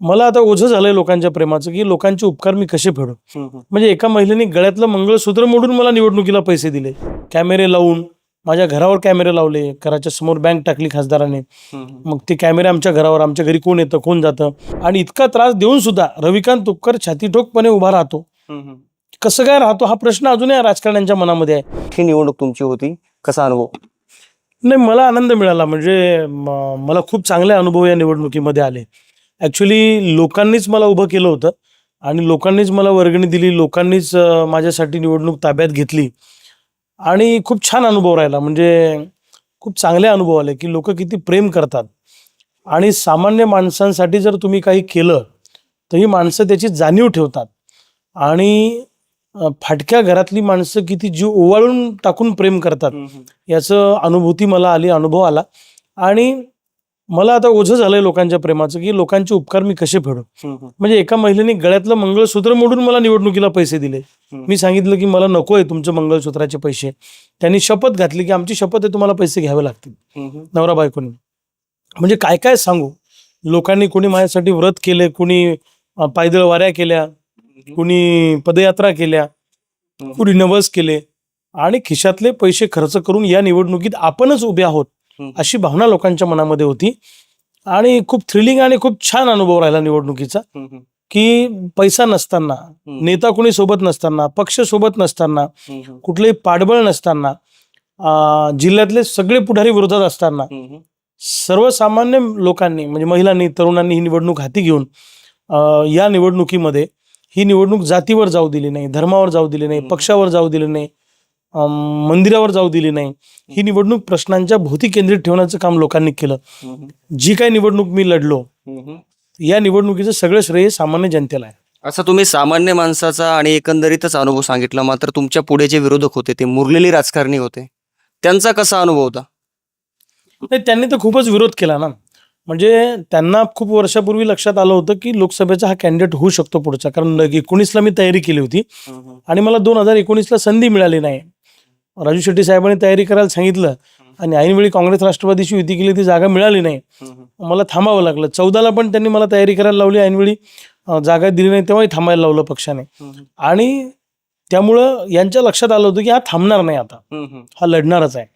मला आता ओझं झालंय लोकांच्या प्रेमाचं की लोकांचे उपकार मी कसे फेडू? म्हणजे एका महिलेने गळ्यातलं मंगळसूत्र मोडून मला निवडणुकीला पैसे दिले. कॅमेरे लावून माझ्या घरावर कॅमेरे लावले घराच्या समोर बँक टाकली खासदाराने. मग ते कॅमेरे आमच्या घरावर आमच्या घरी कोण येतं कोण जातं? आणि इतका त्रास देऊन सुद्धा रविकांत तुपकर छातीठोकपणे उभा राहतो. कसं काय राहतो हा प्रश्न अजूनही राजकारण्यांच्या मनामध्ये आहे. ही निवडणूक तुमची होती. कसा अनुभव? नाही मला आनंद मिळाला. म्हणजे मला खूप चांगले अनुभव या निवडणुकीमध्ये आले. ॲक्च्युली लोकांनीच मला उभं केलं होतं आणि लोकांनीच मला वर्गणी दिली लोकांनीच माझ्यासाठी निवडणूक ताब्यात घेतली. आणि खूप छान अनुभव राहिला. म्हणजे खूप चांगले अनुभव आले की लोक किती प्रेम करतात. आणि सामान्य माणसांसाठी जर तुम्ही काही केलं तर ही माणसं त्याची जाणीव ठेवतात. आणि फाटक्या घरातली माणसं किती जीव ओवाळून टाकून प्रेम करतात. याचं अनुभूती मला आली अनुभव आला. आणि मला आता ओझं झालंय लोकांच्या प्रेमाचं की लोकांचे उपकार मी कसे फेडू? म्हणजे एका महिलेने गळ्यातलं मंगळसूत्र मोडून मला निवडणुकीला पैसे दिले. मी सांगितलं की मला नको आहे तुमचं मंगळसूत्राचे पैसे. त्यांनी शपथ घातली की आमची शपथ आहे तुम्हाला पैसे घ्यावे लागतील. नवरा बायकोनी. म्हणजे काय काय सांगू? लोकांनी कोणी माझ्यासाठी व्रत केले कोणी पायदळ वाऱ्या केल्या कुणी पदयात्रा केल्या कुणी नवस केले आणि खिशातले पैसे खर्च करून या निवडणुकीत आपणच उभे आहोत. अशी भावना लोकांच्या मनामध्ये होती. आणि खूप थ्रिलिंग आणि खूप छान अनुभव राहिला निवडणुकीचा. की पैसा नसताना नेता कोणी सोबत नसताना पक्ष सोबत नसताना कुठलंही पाठबळ नसताना जिल्ह्यातले सगळे पुढारी विरोधात असताना सर्वसामान्य लोकांनी म्हणजे महिलांनी तरुणांनी ही निवडणूक हाती घेऊन या निवडणुकीमध्ये ही निवडणूक जातीवर जाऊ दिली नाही धर्मावर जाऊ दिली नाही. पक्षावर जाऊ दिली नाही मंदिरावर जाऊ दिली नाही. ही निवडणूक प्रश्नांच्या भोवती केंद्रित ठेवण्याचं काम लोकांनी केलं. जी काही निवडणूक मी लढलो या निवडणुकीचं सगळं श्रेय सामान्य जनतेला आहे. असं तुम्ही सामान्य माणसाचा आणि एकंदरीतच अनुभव सांगितला. मात्र तुमच्यापुढे जे विरोधक होते ते मुरलेली राजकारणी होते. त्यांचा कसा अनुभव होता? नाही त्यांनी तर खूपच विरोध केला ना. म्हणजे त्यांना खूप वर्षापूर्वी लक्षात आलं होतं की लोकसभेचा हा कॅन्डिडेट होऊ शकतो पुढचा. कारण एकोणीसला मी तयारी केली होती. आणि मला दोन हजार एकोणीसला संधी मिळाली नाही. राजू शेट्टी साहेबांनी तयारी करायला सांगितलं आणि ऐनवेळी काँग्रेस राष्ट्रवादीची युती केली ती जागा मिळाली नाही. मला थांबावं लागलं. चौदाला पण त्यांनी मला तयारी करायला लावली ऐनवेळी जागा दिली नाही तेव्हाही थांबायला लावलं पक्षाने. आणि त्यामुळं यांच्या लक्षात आलं होतं की हा थांबणार नाही आता. हा लढणारच आहे.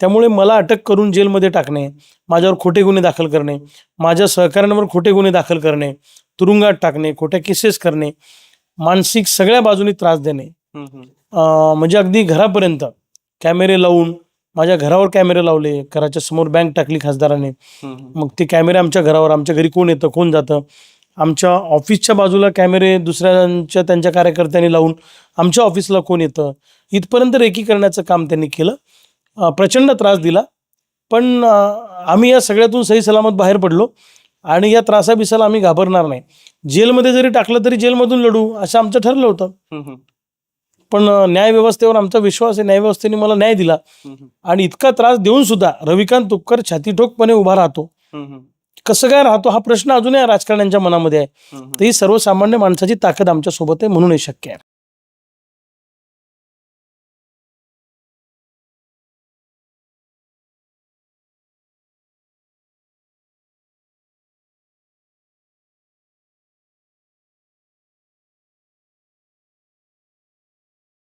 त्यामुळे मला अटक करून जेलमध्ये टाकणे माझ्यावर खोटे गुन्हे दाखल करणे माझ्या सहकाऱ्यांवर खोटे गुन्हे दाखल करणे तुरुंगात टाकणे खोट्या केसेस करणे मानसिक सगळ्या बाजूनी त्रास देणे. म्हणजे अगदी घरापर्यंत. कॅमेरे लावून माझ्या घरावर कॅमेरे लावले घराच्या समोर बँक टाकली खासदाराने. मग ते कॅमेरे आमच्या घरावर आमच्या घरी कोण येतं कोण जातं? आमच्या ऑफिसच्या बाजूला कॅमेरे दुसऱ्यांच्या त्यांच्या कार्यकर्त्यांनी लावून आमच्या ऑफिसला कोण येतं? इथपर्यंत रेकी करण्याचं काम त्यांनी केलं. प्रचंड त्रास दिला. पण आम्ही या सगळ्यातून सही सलामत बाहेर पडलो आणि या त्रासाबिसाला आम्ही घाबरणार नाही. जेलमध्ये जरी टाकलं तरी जेलमधून लढू असं आमचं ठरलं होतं. पण न्यायव्यवस्थेवर आमचा विश्वास आहे. न्यायव्यवस्थेने मला न्याय दिला. आणि इतका त्रास देऊन सुद्धा रविकांत तुपकर छातीठोकपणे उभा राहतो. कसं काय राहतो हा प्रश्न अजूनही राजकारण्यांच्या मनामध्ये आहे. तर ही सर्वसामान्य माणसाची ताकद आमच्यासोबत आहे म्हणून हे शक्य आहे.